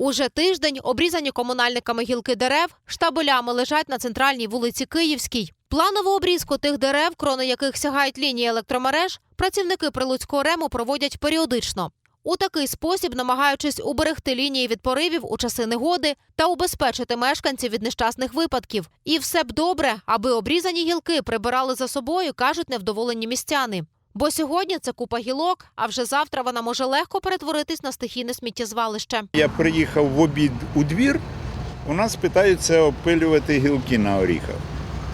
Уже тиждень обрізані комунальниками гілки дерев штабелями лежать на центральній вулиці Київській. Планову обрізку тих дерев, крони яких сягають лінії електромереж, працівники прилуцького рему проводять періодично. У такий спосіб, намагаючись уберегти лінії від поривів у часи негоди та убезпечити мешканців від нещасних випадків. І все б добре, аби обрізані гілки прибирали за собою, кажуть невдоволені містяни. Бо сьогодні це купа гілок, а вже завтра вона може легко перетворитись на стихійне сміттєзвалище. Я приїхав в обід у двір, у нас питаються опилювати гілки на оріхах.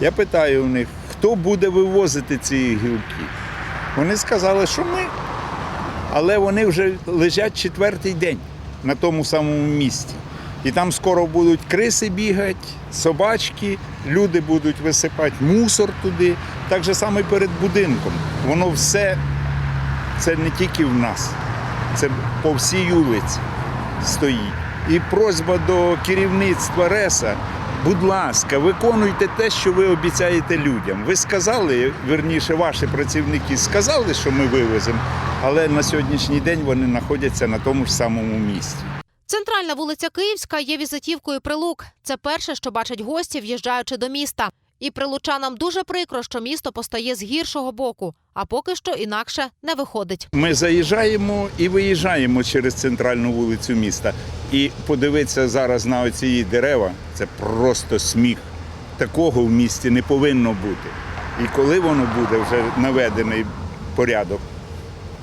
Я питаю у них, хто буде вивозити ці гілки. Вони сказали, що ми. Але вони вже лежать четвертий день на тому самому місці. І там скоро будуть криси бігати, собачки, люди будуть висипати мусор туди. Так же саме перед будинком. Воно все це не тільки в нас, це по всій вулиці стоїть. І просьба до керівництва РЕСа, будь ласка, виконуйте те, що ви обіцяєте людям. Ви сказали, верніше, ваші працівники сказали, що ми вивеземо, але на сьогоднішній день вони знаходяться на тому ж самому місці. Центральна вулиця Київська є візитівкою прилук. Це перше, що бачать гості, в'їжджаючи до міста. І прилучанам дуже прикро, що місто постає з гіршого боку, а поки що інакше не виходить. Ми заїжджаємо і виїжджаємо через центральну вулицю міста. І подивитися зараз на оці дерева це просто сміх. Такого в місті не повинно бути. І коли воно буде вже наведений порядок,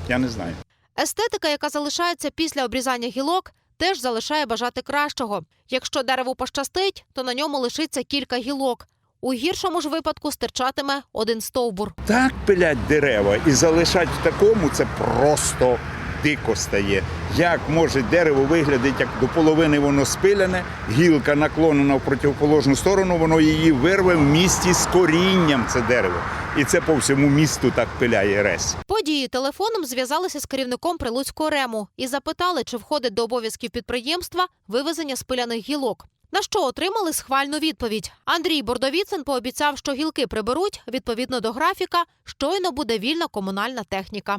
я не знаю. Естетика, яка залишається після обрізання гілок, теж залишає бажати кращого. Якщо дереву пощастить, то на ньому лишиться кілька гілок. У гіршому ж випадку стирчатиме один стовбур. Так пилять дерева і залишать в такому, це просто дико стає. Як може дерево виглядати, як до половини воно спиляне, гілка наклонена в противоположну сторону, воно її вирве в місті з корінням це дерево. І це по всьому місту так пиляє рес. Події телефоном зв'язалися з керівником прилуцького рему і запитали, чи входить до обов'язків підприємства вивезення спиляних гілок. На що отримали схвальну відповідь. Андрій Бордовіцин пообіцяв, що гілки приберуть відповідно до графіка, щойно буде вільна комунальна техніка.